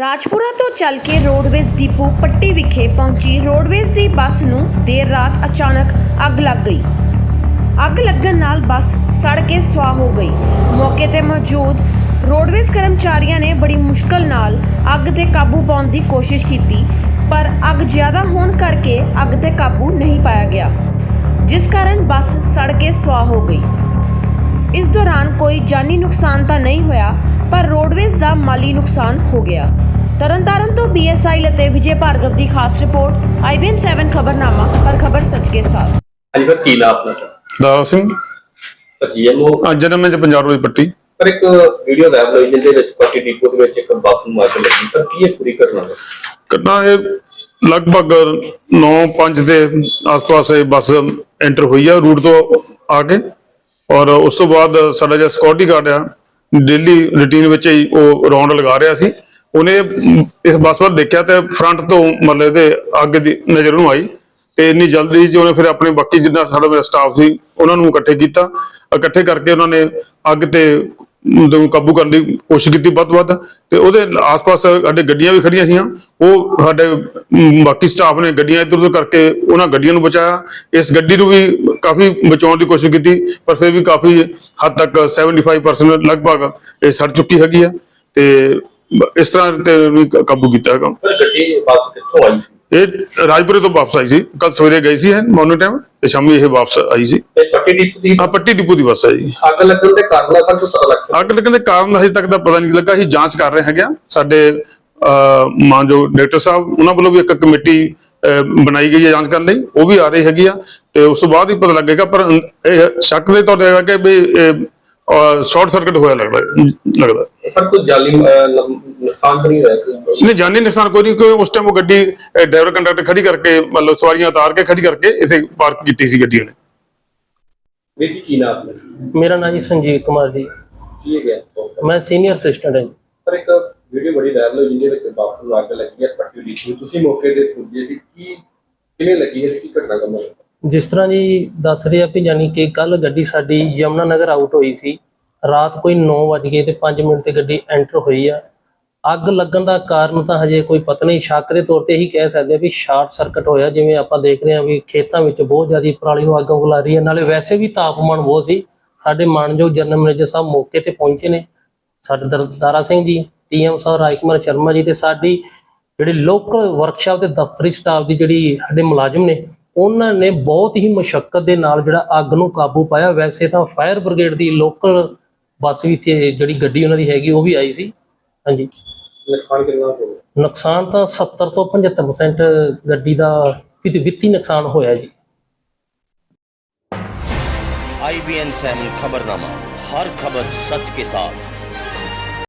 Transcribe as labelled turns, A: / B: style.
A: ਰਾਜਪੁਰਾ ਤੋਂ ਚੱਲ ਕੇ roadways depot ਪੱਟੀ ਵਿਖੇ ਪਹੁੰਚੀ ਰੋਡਵੇਜ਼ ਦੀ ਬੱਸ ਨੂੰ ਦੇਰ ਰਾਤ ਅਚਾਨਕ ਅੱਗ ਲੱਗ ਗਈ। ਅੱਗ ਲੱਗਣ ਨਾਲ ਬੱਸ ਸੜ ਕੇ ਸੁਆਹ ਹੋ ਗਈ। ਮੌਕੇ ਤੇ ਮੌਜੂਦ ਰੋਡਵੇਜ਼ ਕਰਮਚਾਰੀਆਂ ਨੇ ਬੜੀ ਮੁਸ਼ਕਲ ਨਾਲ ਅੱਗ ਤੇ ਕਾਬੂ ਪਾਉਣ ਦੀ ਕੋਸ਼ਿਸ਼ ਕੀਤੀ, ਪਰ ਅੱਗ ਜ਼ਿਆਦਾ ਹੋਣ ਕਰਕੇ ਅੱਗ ਤੇ ਕਾਬੂ ਨਹੀਂ ਪਾਇਆ ਗਿਆ, ਜਿਸ ਕਾਰਨ ਬੱਸ ਸੜ ਕੇ ਸੁਆਹ ਹੋ ਗਈ। ਇਸ ਦੌਰਾਨ ਕੋਈ ਜਾਨੀ ਨੁਕਸਾਨ ਤਾਂ ਨਹੀਂ ਹੋਇਆ ਪਰ ਰੋਡਵੇਜ਼ ਦਾ ਮਾਲੀ ਨੁਕਸਾਨ ਹੋ ਗਿਆ। ਤਰਨਤਾਰਨ ਤੋਂ ਬੀਐਸਆਈ ਅਤੇ ਵਿਜੇ ਭਾਰਗਵ ਦੀ ਖਾਸ ਰਿਪੋਰਟ ਆਈਬੀਐਨ 7 ਖਬਰਨਾਮਾ ਹਰ ਖਬਰ ਸੱਚ ਕੇ ਸਾਥ।
B: ਹਾਂਜੀ ਸਰ ਕੀ ਨਾਮ ਆਪਣਾ?
C: ਦਾਰਾ ਸਿੰਘ।
B: ਜੀਐਮਓ
C: ਅੱਜ ਜਨਮ ਵਿੱਚ ਪੰਜਾਬ ਰੋਡ ਪੱਟੀ।
B: ਸਰ ਇੱਕ ਵੀਡੀਓ ਵਾਇਰਲ ਹੋਈ ਜਿਹਦੇ ਵਿੱਚ ਪੱਟੀ ਡਿਪੋ ਦੇ ਵਿੱਚ ਇੱਕ ਬੱਸ ਨੂੰ ਅੱਗ ਲੱਗੀ। ਸਰ ਕੀ ਇਹ ਪੂਰੀ ਘਟਨਾ ਹੈ?
C: ਘਟਨਾ ਇਹ ਲਗਭਗ 9:05 ਦੇ ਆਸ-ਪਾਸ ਇਹ ਬੱਸ ਐਂਟਰ ਹੋਈ ਆ ਰੂਟ ਤੋਂ ਆ ਕੇ। ਔਰ ਉਸ ਤੋਂ ਬਾਅਦ ਸਾਡਾ ਜਿਹੜਾ ਸਿਕਿਉਰਿਟੀ ਗਾਰਡ ਆ ਡੇਲੀ ਰੁਟੀਨ ਵਿੱਚ ਹੀ ਉਹ ਰੌਂਡ ਲਗਾ ਰਿਹਾ ਸੀ। ਉਹਨੇ ਇਸ ਬੱਸ ਵੱਲ ਦੇਖਿਆ ਤੇ ਫਰੰਟ ਤੋਂ ਮਤਲਬ ਇਹਦੇ ਅੱਗ ਦੀ ਨਜ਼ਰ ਨੂੰ ਆਈ ਤੇ ਇੰਨੀ ਜਲਦੀ ਚ ਉਹਨੇ ਫਿਰ ਆਪਣੇ ਬਾਕੀ ਜਿੰਨਾ ਸਾਡਾ ਮੇਰਾ ਸਟਾਫ ਸੀ, ਉਹਨਾਂ ਨੂੰ ਇਕੱਠੇ ਕੀਤਾ। ਇਕੱਠੇ ਕਰਕੇ ਉਹਨਾਂ ਨੇ ਅੱਗ ਤੇ ਨੂੰ ਕਾਬੂ ਕਰਨ ਦੀ ਕੋਸ਼ਿਸ਼ ਕੀਤੀ ਵੱਧ ਵੱਧ, ਤੇ ਉਹਦੇ ਆਸ-ਪਾਸ ਸਾਡੇ ਗੱਡੀਆਂ ਵੀ ਖੜੀਆਂ ਸੀਆਂ। ਉਹ ਸਾਡੇ ਬਾਕੀ ਸਟਾਫ ਨੇ ਗੱਡੀਆਂ ਇੱਧਰ ਉੱਧਰ ਕਰਕੇ ਉਹਨਾਂ ਗੱਡੀਆਂ ਨੂੰ ਬਚਾਇਆ। ਇਸ ਗੱਡੀ ਨੂੰ ਵੀ ਕਾਫੀ ਬਚਾਉਣ ਦੀ ਕੋਸ਼ਿਸ਼ ਕੀਤੀ, ਪਰ ਫਿਰ ਵੀ ਕਾਫੀ ਹੱਦ ਤੱਕ 75% ਲਗਭਗ ਇਹ ਸੜ ਚੁੱਕੀ ਹੈਗੀ ਆ। ਤੇ ਇਸ ਤਰ੍ਹਾਂ ਤੇ ਵੀ ਕਾਬੂ ਕੀਤਾ ਹੈਗਾ।
B: ਗੱਡੀ ਬੱਸ ਕਿੱਥੋਂ ਆਈ
C: ਇਹ ਰਾਜਪੁਰੇ ਤੋਂ ਵਾਪਸ ਆਈ ਸੀ। ਕੱਲ ਸਵੇਰੇ ਗਈ ਸੀ ਮਾਰਨਿੰਗ ਟਾਈਮ ਤੇ ਸ਼ਾਮੀ ਇਹ ਵਾਪਸ ਆਈ ਸੀ।
B: ਤੇ ਪੱਟੀ ਡਿਪੋ ਦੀ?
C: ਆ ਪੱਟੀ ਡਿਪੂ ਦੀ ਬੱਸ ਹੈ ਜੀ।
B: ਅੱਗ ਲੱਗਣ ਦੇ ਕਾਰਨ ਦਾ ਸਾਨੂੰ ਪਤਾ ਲੱਗ ਸਕਦਾ
C: ਅੱਗ ਲੱਗਣ ਦੇ ਕਾਰਨ ਹਜੇ ਤੱਕ ਦਾ ਪਤਾ ਨਹੀਂ ਲੱਗਾ। ਅਸੀਂ ਜਾਂਚ ਕਰ ਰਹੇ ਹੈਗੇ ਆ ਸਾਡੇ ਮਾਨਯੋਗ ਡਾਇਰੈਕਟਰ ਸਾਹਿਬ ਉਹਨਾਂ ਵੱਲੋਂ ਵੀ ਇੱਕ ਕਮੇਟੀ ਬਣਾਈ ਗਈ ਹੈ ਜਾਂਚ ਕਰਨ ਲਈ। ਉਹ ਵੀ ਆ ਰਹੀ ਹੈਗੀ ਆ ਤੇ ਉਸ ਤੋਂ ਬਾਅਦ ਹੀ ਪਤਾ ਲੱਗੇਗਾ। ਪਰ ਇਹ ਸ਼ੱਕ ਦੇ ਤੌਰ ਤੇ ਹੈਗਾ ਕਿ ਵੀ ਸ਼ਾਰਟ ਸਰਕਟ ਹੋਇਆ ਲੱਗਦਾ ਲੱਗਦਾ।
B: ਸਰ ਕੋਈ ਜਾਲੀ ਨੁਕਸਾਨ ਤਾਂ ਨਹੀਂ ਹੋਇਆ ਕੋਈ?
C: ਨਹੀਂ ਜਾਨੀ ਨੁਕਸਾਨ ਕੋਈ ਨਹੀਂ ਕੋਈ ਉਸ ਟਾਈਮ ਉਹ ਗੱਡੀ ਡਰਾਈਵਰ ਕੰਡਕਟਰ ਖੜੀ ਕਰਕੇ ਮਤਲਬ ਸਵਾਰੀਆਂ ਉਤਾਰ ਕੇ ਖੜੀ ਕਰਕੇ ਇਥੇ ਪਾਰਕ ਕੀਤੀ ਸੀ ਗੱਡੀ ਉਹਨੇ।
B: ਵੀਰ ਜੀ ਕੀ ਨਾਮ
D: ਮੇਰਾ ਨਾਮ ਜੀ ਸੰਜੀਵ ਕੁਮਾਰ ਜੀ।
B: ਕੀ ਹੈ ਗਿਆ
D: ਮੈਂ ਸੀਨੀਅਰ ਅਸਿਸਟੈਂਟ ਹਾਂ ਜੀ।
B: ਸਰ ਇੱਕ ਵੀਡੀਓ ਬੜੀ ਵਾਇਰਲ ਹੋਈ ਜਿਹਦੇ ਵਿੱਚ ਬੱਸ ਨੂੰ ਅੱਗ ਲੱਗੀ ਹੈ ਪੱਟੀ ਡਿਪੋ ਤੁਸੀਂ ਮੌਕੇ ਤੇ ਪੁੱਜੇ ਸੀ ਕੀ ਕਿਵੇਂ ਲੱਗੀ ਹੈ ਕੀ ਘਟਨਾ ਕਰਨਾ
D: ਜਿਸ ਤਰ੍ਹਾਂ ਜੀ ਦੱਸ ਰਹੇ ਆ ਵੀ ਯਾਨੀ ਕਿ ਕੱਲ ਗੱਡੀ ਸਾਡੀ ਯਮਨਾ ਨਗਰ ਆਊਟ ਹੋਈ ਸੀ। ਰਾਤ ਕੋਈ 9 ਵਜ ਗਏ ਤੇ 5 ਮਿੰਟ ਤੇ ਗੱਡੀ ਐਂਟਰ ਹੋਈ ਆ। ਅੱਗ ਲੱਗਣ ਦਾ ਕਾਰਨ ਤਾਂ ਹਜੇ ਕੋਈ ਪਤਾ ਨਹੀਂ। ਸ਼ੱਕ ਦੇ ਤੌਰ ਤੇ ਹੀ ਕਹਿ ਸਕਦੇ ਆ ਵੀ ਸ਼ਾਰਟ ਸਰਕਟ ਹੋਇਆ। ਜਿਵੇਂ ਆਪਾਂ ਦੇਖ ਰਹੇ ਹਾਂ ਵੀ ਖੇਤਾਂ ਵਿੱਚ ਬਹੁਤ ਜ਼ਿਆਦਾ ਪਰਾਲੀ ਨੂੰ ਅੱਗ ਉਗਲਾ ਰਹੀ ਹੈ ਨਾਲੇ ਵੈਸੇ ਵੀ ਤਾਪਮਾਨ ਬਹੁਤ ਸੀ। ਸਾਡੇ ਮਾਨਯੋਗ ਜਨਰਲ ਮੈਨੇਜਰ ਸਾਹਿਬ ਮੌਕੇ ਤੇ ਪਹੁੰਚੇ ਨੇ। ਸਾਡੇ ਦਰਦਾਰਾ ਸਿੰਘ ਜੀ ਪੀਐਮ ਸਾਹਿਬ, ਰਾਜਕੁਮਾਰ ਸ਼ਰਮਾ ਜੀ ਤੇ ਸਾਡੀ ਜਿਹੜੀ ਲੋਕਲ ਵਰਕਸ਼ਾਪ ਤੇ ਦਫ਼ਤਰੀ ਸਟਾਫ ਦੀ ਜਿਹੜੀ ਸਾਡੇ ਮੁਲਾਜ਼ਮ ਨੇ ਉਹਨਾਂ ਨੇ ਬਹੁਤ ਹੀ ਮੁਸ਼ਕਲ ਦੇ ਨਾਲ ਜਿਹੜਾ ਅੱਗ ਨੂੰ ਕਾਬੂ ਪਾਇਆ। ਵੈਸੇ ਤਾਂ ਫਾਇਰ ਬ੍ਰਿਗੇਡ ਦੀ ਲੋਕਲ ਬੱਸ ਵੀ ਤੇ ਜਿਹੜੀ ਗੱਡੀ ਉਹਨਾਂ ਦੀ ਹੈਗੀ ਉਹ ਵੀ ਆਈ ਸੀ। ਹਾਂਜੀ।
B: ਨੁਕਸਾਨ ਕਿੰਨਾ ਹੋ ਗਿਆ
D: ਨੁਕਸਾਨ ਤਾਂ 70 ਤੋਂ 75% ਗੱਡੀ ਦਾ ਵਿੱਤੀ ਨੁਕਸਾਨ ਹੋਇਆ ਜੀ।
E: IBN 7 ਖਬਰਨਾਮਾ ਹਰ ਖਬਰ ਸੱਚ ਕੇ ਸਾਥ।